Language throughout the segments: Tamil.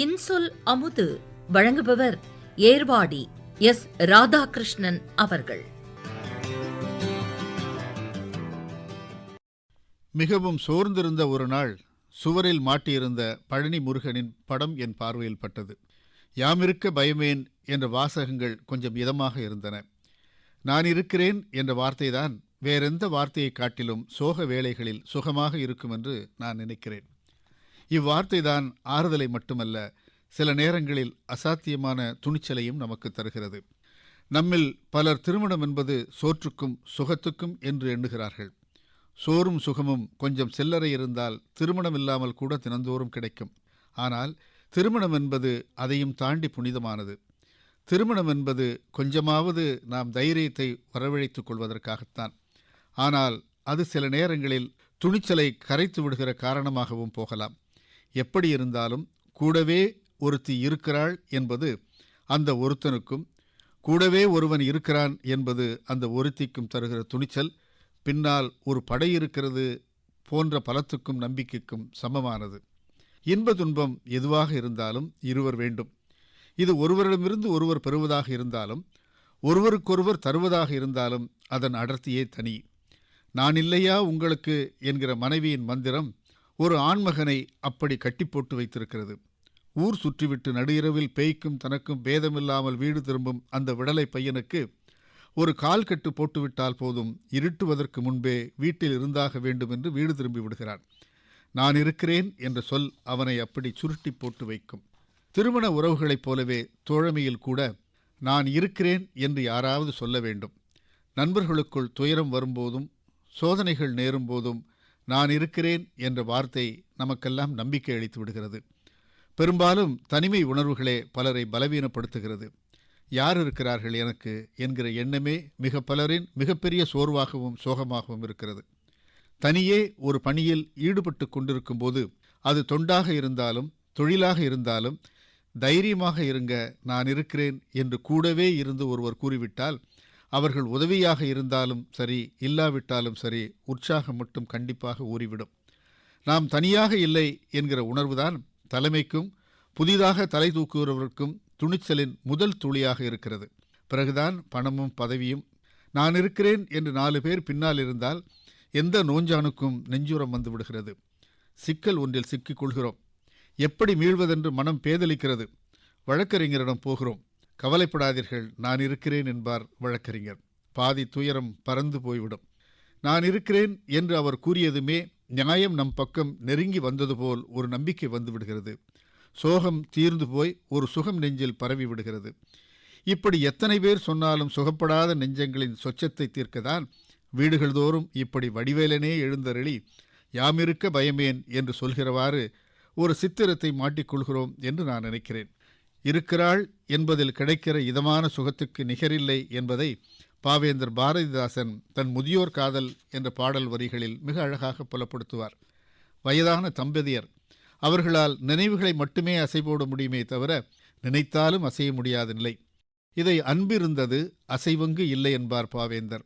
இன்சொல் அமுது வழங்குபவர் ஏர்வாடி எஸ் ராதாகிருஷ்ணன் அவர்கள். மிகவும் சோர்ந்திருந்த ஒரு நாள் சுவரில் மாட்டியிருந்த பழனி முருகனின் படம் என் பார்வையில் பட்டது. யாமிருக்க பயமேன் என்ற வாசகங்கள் கொஞ்சம் இதமாக இருந்தன. நான் இருக்கிறேன் என்ற வார்த்தைதான் வேறெந்த வார்த்தையை காட்டிலும் சோக வேளைகளில் சுகமாக இருக்கும் என்று நான் நினைக்கிறேன். இவ்வார்த்தைதான் ஆறுதலை மட்டுமல்ல சில நேரங்களில் அசாத்தியமான துணிச்சலையும் நமக்கு தருகிறது. நம்மில் பலர் திருமணம் என்பது சோற்றுக்கும் சுகத்துக்கும் என்று எண்ணுகிறார்கள். சோறும் சுகமும் கொஞ்சம் சில்லறை இருந்தால் திருமணம் இல்லாமல் கூட தினந்தோறும் கிடைக்கும். ஆனால் திருமணம் என்பது அதையும் தாண்டி புனிதமானது. திருமணம் என்பது கொஞ்சமாவது நாம் தைரியத்தை வரவழைத்துக் கொள்வதற்காகத்தான். ஆனால் அது சில நேரங்களில் துணிச்சலை கரைத்து விடுகிற காரணமாகவும் போகலாம். எப்படி இருந்தாலும் கூடவே ஒருத்தி இருக்கிறாள் என்பது அந்த ஒருத்தனுக்கும் கூடவே ஒருவன் இருக்கிறான் என்பது அந்த ஒருத்திக்கும் தருகிற துணிச்சல் பின்னால் ஒரு படை இருக்கிறது போன்ற பலத்துக்கும் நம்பிக்கைக்கும் சமமானது. இன்ப துன்பம் எதுவாக இருந்தாலும் இருவர் வேண்டும். இது ஒருவரிடமிருந்து ஒருவர் பெறுவதாக இருந்தாலும் ஒருவருக்கொருவர் தருவதாக இருந்தாலும் அதன் அடர்த்தியே தனி. நான் இல்லையா உங்களுக்கு என்கிற மனைவியின் மந்திரம் ஒரு ஆண்மகனை அப்படி கட்டி போட்டு வைத்திருக்கிறது. ஊர் சுற்றிவிட்டு நடுஇரவில் பேய்க்கும் தனக்கும் பேதமில்லாமல் வீடு திரும்பும் அந்த விடலை பையனுக்கு ஒரு கால் கட்டு போட்டுவிட்டால் போதும் இருட்டுவதற்கு முன்பே வீட்டில் இருந்தாக வேண்டும் என்று வீடு திரும்பி விடுகிறான். நான் இருக்கிறேன் என்ற சொல் அவனை அப்படி சுருட்டி போட்டு வைக்கும். திருமண உறவுகளைப் போலவே தோழமையில் கூட நான் இருக்கிறேன் என்று யாராவது சொல்ல வேண்டும். நண்பர்களுக்குள் துயரம் வரும்போதும் சோதனைகள் நேரும்போதும் நான் இருக்கிறேன் என்ற வார்த்தை நமக்கெல்லாம் நம்பிக்கை அளித்து விடுகிறது. பெரும்பாலும் தனிமை உணர்வுகளே பலரை பலவீனப்படுத்துகிறது. யார் இருக்கிறார்கள் எனக்கு என்கிற எண்ணமே மிக பலரின் மிகப்பெரிய சோர்வாகவும் சோகமாகவும் இருக்கிறது. தனியே ஒரு பணியில் ஈடுபட்டு கொண்டிருக்கும் போது அது தொண்டாக இருந்தாலும் தொழிலாக இருந்தாலும் தைரியமாக இருங்க நான் இருக்கிறேன் என்று கூடவே இருந்து ஒருவர் கூறிவிட்டால் அவர்கள் உதவியாக இருந்தாலும் சரி இல்லாவிட்டாலும் சரி உற்சாகம் மட்டும் கண்டிப்பாக ஊறிவிடும். நாம் தனியாக இல்லை என்கிற உணர்வுதான் தலைமைக்கும் புதிதாக தலை தூக்குகிறவருக்கும் துணிச்சலின் முதல் துளியாக இருக்கிறது. பிறகுதான் பணமும் பதவியும் நான் இருக்கிறேன் என்று நாலு பேர் பின்னால் இருந்தால் எந்த நோஞ்சானுக்கும் நெஞ்சுரம் வந்து விடுகிறது. சிக்கல் ஒன்றில் சிக்கிக் கொள்கிறோம். எப்படி மீள்வதென்று மனம் பேதலிக்கிறது. வழக்கறிஞரிடம் போகிறோம். கவலைப்படாதீர்கள் நான் இருக்கிறேன் என்பார் வழக்கறிஞர். பாதி துயரம் பறந்து போய்விடும். நான் இருக்கிறேன் என்று அவர் கூறியதுமே நியாயம் நம் பக்கம் நெருங்கி வந்தது போல் ஒரு நம்பிக்கை வந்து விடுகிறது. சோகம் தீர்ந்து போய் ஒரு சுகம் நெஞ்சில் பரவி விடுகிறது. இப்படி எத்தனை பேர் சொன்னாலும் சுகப்படாத நெஞ்சங்களின் சொச்சத்தை தீர்க்கதான் வீடுகள் தோறும் இப்படி வடிவேலனே எழுந்தருளி யாமிருக்க பயமேன் என்று சொல்கிறவாறு ஒரு சித்திரத்தை மாட்டிக்கொள்கிறோம் என்று நான் நினைக்கிறேன். இருக்கிறாள் என்பதில் கிடைக்கிற இதமான சுகத்துக்கு நிகரில்லை என்பதை பாவேந்தர் பாரதிதாசன் தன் முதியோர் காதல் என்ற பாடல் வரிகளில் மிக அழகாக புலப்படுத்துவார். வயதான தம்பதியர் அவர்களால் நினைவுகளை மட்டுமே அசைபோட முடியுமே தவிர நினைத்தாலும் அசைய முடியாத நிலை. இதை அன்பிருந்தது அசைவங்கு இல்லை என்பார் பாவேந்தர்.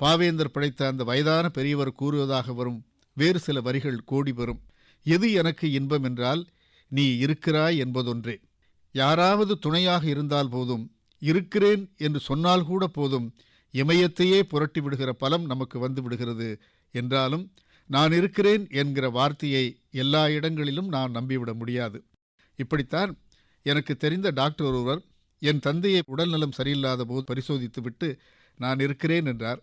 பாவேந்தர் படைத்த அந்த வயதான பெரியவர் கூறுவதாக வரும். வேறு சில வரிகள் கோடி வரும் எது எனக்கு இன்பம் என்றால் நீ இருக்கிறாய் என்பதொன்றே. யாராவது துணையாக இருந்தால் போதும் இருக்கிறேன் என்று சொன்னால் கூட போதும் இமயத்தையே புரட்டி விடுகிற பலம் நமக்கு வந்து விடுகிறது என்றாலும் நான் இருக்கிறேன் என்கிற வார்த்தையை எல்லா இடங்களிலும் நான் நம்பிவிட முடியாது. இப்படித்தான் எனக்கு தெரிந்த டாக்டர் ஒருவர் என் தந்தையை உடல்நலம் சரியில்லாத போது பரிசோதித்துவிட்டு நான் இருக்கிறேன் என்றார்.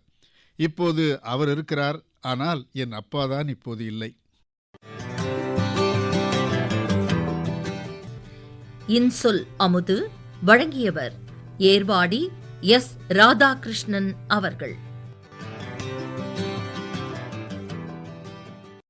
இப்போது அவர் இருக்கிறார் ஆனால் என் அப்பாதான் இப்போது இல்லை. இன்சொல் அமுது வழங்கியவர் ஏர்வாடி எஸ். ராதாகிருஷ்ணன் அவர்கள்.